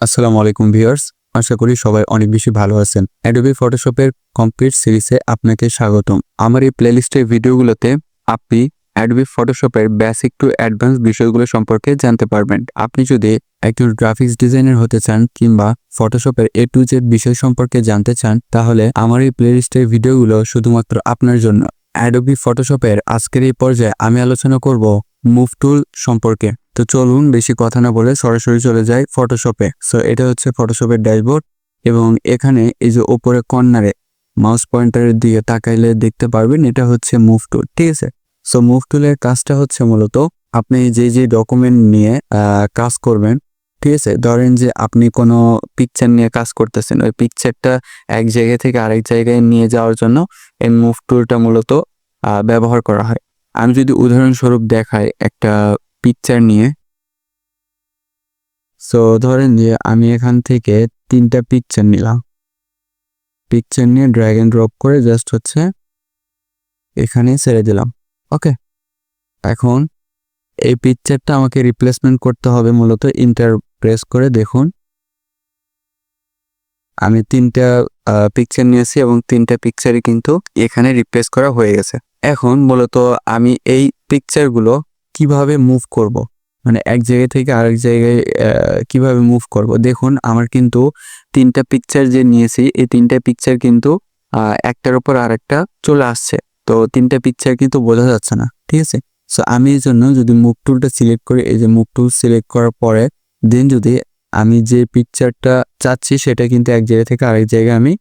আসসালামু আলাইকুম ভিউয়ার্স, আশা করি সবাই অনেক বেশি ভালো আছেন। অ্যাডোবি ফটোশপের কমপ্লিট সিরিজে আপনাকে স্বাগতম। আমার এই প্লেলিস্টের ভিডিওগুলোতে আপনি অ্যাডোবি ফটোশপের বেসিক টু অ্যাডভান্স বিষয়গুলো সম্পর্কে জানতে পারবেন। আপনি যদি একজন গ্রাফিক্স ডিজাইনার হতে চান কিংবা ফটোশপের এ টু জেড বিষয় সম্পর্কে জানতে চান, তাহলে আমার এই প্লেলিস্টের ভিডিওগুলো শুধুমাত্র আপনার জন্য। অ্যাডোবি ফটোশপের আজকের এই পর্যায়ে আমি আলোচনা করব মুভ টুল সম্পর্কে। তো চলুন বেশি কথা না বলে সরাসরি চলে যাই ফটোশপে সো এটা হচ্ছে ফটোশপের ড্যাশবোর্ড এবং এখানে এই যে ওপরে কর্নারে মাউস পয়েন্টারের দিকে তাকাইলে দেখতে পারবেন এটা হচ্ছে মুভ টুল ঠিক আছে? সো মুভ টুলের কাজটা হচ্ছে মূলত আপনি যে যে ডকুমেন্ট নিয়ে কাজ করবেন, ঠিক আছে? ধরেন যে আপনি কোনো পিকচার নিয়ে কাজ করতেছেন, ওই পিকচারটা এক জায়গা থেকে আরেক জায়গায় নিয়ে যাওয়ার জন্য এই মুভ টুলটা মূলত ব্যবহার করা হয়। আমি যদি উদাহরণস্বরূপ দেখাই একটা পিকচার নিয়ে। সো ধরেন যে আমি এখান থেকে তিনটা পিকচার নিলাম। পিকচার নিয়ে ড্র্যাগ এন্ড ড্রপ করে জাস্ট হচ্ছে এখানে ছেড়ে দিলাম। ওকে এখন এই পিকচারটা আমাকে রিপ্লেসমেন্ট করতে হবে মূলত ইন্টার প্রেস করে। দেখুন, আমি তিনটা পিকচার নিয়েছি এবং তিনটা পিকচারই কিন্তু এখানে রিপ্লেস করা হয়ে গেছে। এখন মূলত আমি এই পিকচারগুলো কীভাবে মুভ করব? মানে এক জায়গা থেকে আরেক জায়গায় কীভাবে মুভ করব? দেখুন, আমার কিন্তু তিনটা পিকচার যে নিয়েছি, এই তিনটা পিকচার কিন্তু একটার উপর আরেকটা চলে আসছে। তো তিনটা পিকচার কিন্তু বোঝা যাচ্ছে না, ঠিক আছে? সো আমি এই জন্য যদি মুভ টুলটা সিলেক্ট করি, এই যে মুভ টুল সিলেক্ট করার পরে দেন যদি আমি যে পিকচারটা চাচ্ছি, সেটা কিন্তু এক জায়গা থেকে আরেক জায়গায় আমি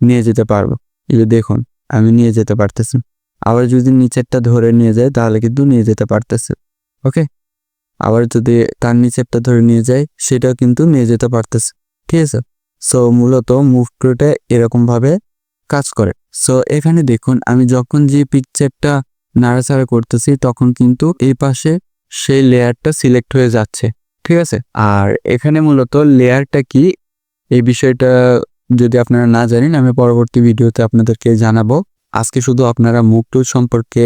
নিয়ে যেতে পারব। এই যে দেখুন, আমি নিয়ে যেতে পারতেছি। আবার যদি নিচেরটা ধরে নিয়ে যায়, তাহলে কিন্তু নিয়ে যেতে পারতেছে। ওকে? আবার যদি তার নিচেরটা ধরে নিয়ে যায়, সেটাও কিন্তু নিয়ে যেতে পারতেছে। ঠিক আছে? সো মূলত মুভ টুলটা এরকমভাবে কাজ করে। সো এখানে দেখুন, আমি যখন যে পিকচারটা নাড়াচাড়া করতেছি, তখন কিন্তু এই পাশে সেই লেয়ারটা সিলেক্ট হয়ে যাচ্ছে। ঠিক আছে? আর এখানে মূলত লেয়ারটা কি? এই বিষয়টা যদি আপনারা না জানেন, আমি পরবর্তী ভিডিওতে আপনাদেরকে জানাব। আজকে শুধু আপনারা মুভ টুল সম্পর্কে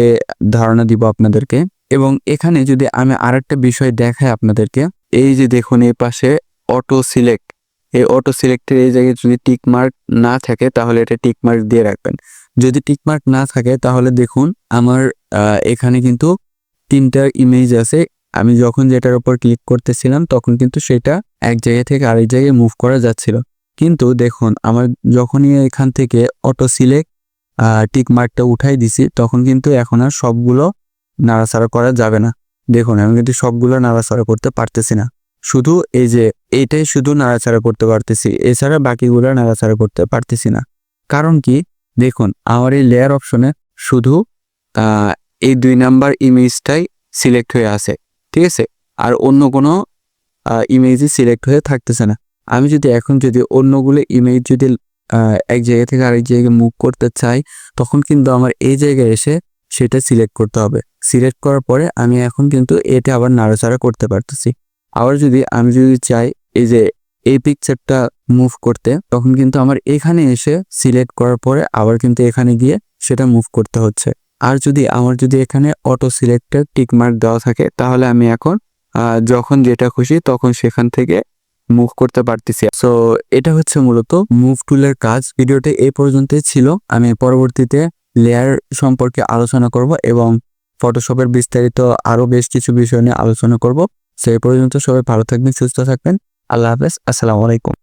ধারণা দিব আপনাদেরকে। এবং এখানে যদি আমি আরেকটা বিষয় দেখাই আপনাদেরকে, এই যে দেখুন, এই পাশে অটো সিলেক্ট এই অটো সিলেক্টের এই জায়গায় যদি টিক মার্ক না থাকে, তাহলে এটা টিক মার্ক দিয়ে রাখবেন। যদি টিক মার্ক না থাকে, তাহলে দেখুন, আমার এখানে কিন্তু তিনটা ইমেজ আছে। আমি যখন যেটার উপর ক্লিক করতেছিলাম, তখন কিন্তু সেটা এক জায়গা থেকে আরেক জায়গায় মুভ করা যাচ্ছিল। কিন্তু দেখুন, আমার যখনই এখান থেকে অটো সিলেক্ট টিক মার্কটা উঠাই দিছি, তখন কিন্তু এখন আর সবগুলো নাড়াচাড়া করা যাবে না। দেখুন, আমি কিন্তু সবগুলো নাড়াচাড়া করতে পারতেছি না। শুধু এই যে এইটাই শুধু নাড়াচাড়া করতে পারতেছি, এছাড়া বাকিগুলো নাড়াচাড়া করতে পারতেছি না। কারণ কি? দেখুন, আমার এই লেয়ার অপশনে শুধু এই দুই নাম্বার ইমেজটাই সিলেক্ট হয়ে আছে, ঠিক আছে? আর অন্য কোনো ইমেজই সিলেক্ট হয়ে থাকতেছে না। আমি যদি এখন যদি অন্যগুলো ইমেজ যদি এক জায়গা থেকে আরেক জায়গায় মুভ করতে চাই, তখন কিন্তু আমার এই জায়গায় এসে সেটা সিলেক্ট করতে হবে। সিলেক্ট করার পরে আমি এখন কিন্তু এটা আবার নাড়াচাড়া করতে পারতেছি। আবার যদি, আমি যদি চাই এই যে এই পিকচারটা মুভ করতে, তখন কিন্তু আমার এখানে এসে সিলেক্ট করার পরে আবার কিন্তু এখানে গিয়ে সেটা মুভ করতে হচ্ছে। আর যদি আমার যদি এখানে অটো সিলেক্টের টিকমার্ক দেওয়া থাকে, তাহলে আমি এখন যখন যেটা খুশি তখন সেখান থেকে মুভ করতে পারতেছি। সো এটা হচ্ছে মূলত মুভ টুলের কাজ। ভিডিওটি এই পর্যন্তই ছিল। আমি পরবর্তীতে লেয়ার সম্পর্কে আলোচনা করব এবং ফটোশপের বিস্তারিত আরও বেশ কিছু বিষয় নিয়ে আলোচনা করব। সেই পর্যন্ত সবাই ভালো থাকবেন, সুস্থ থাকবেন। আল্লাহ হাফেজ। আসসালামু আলাইকুম।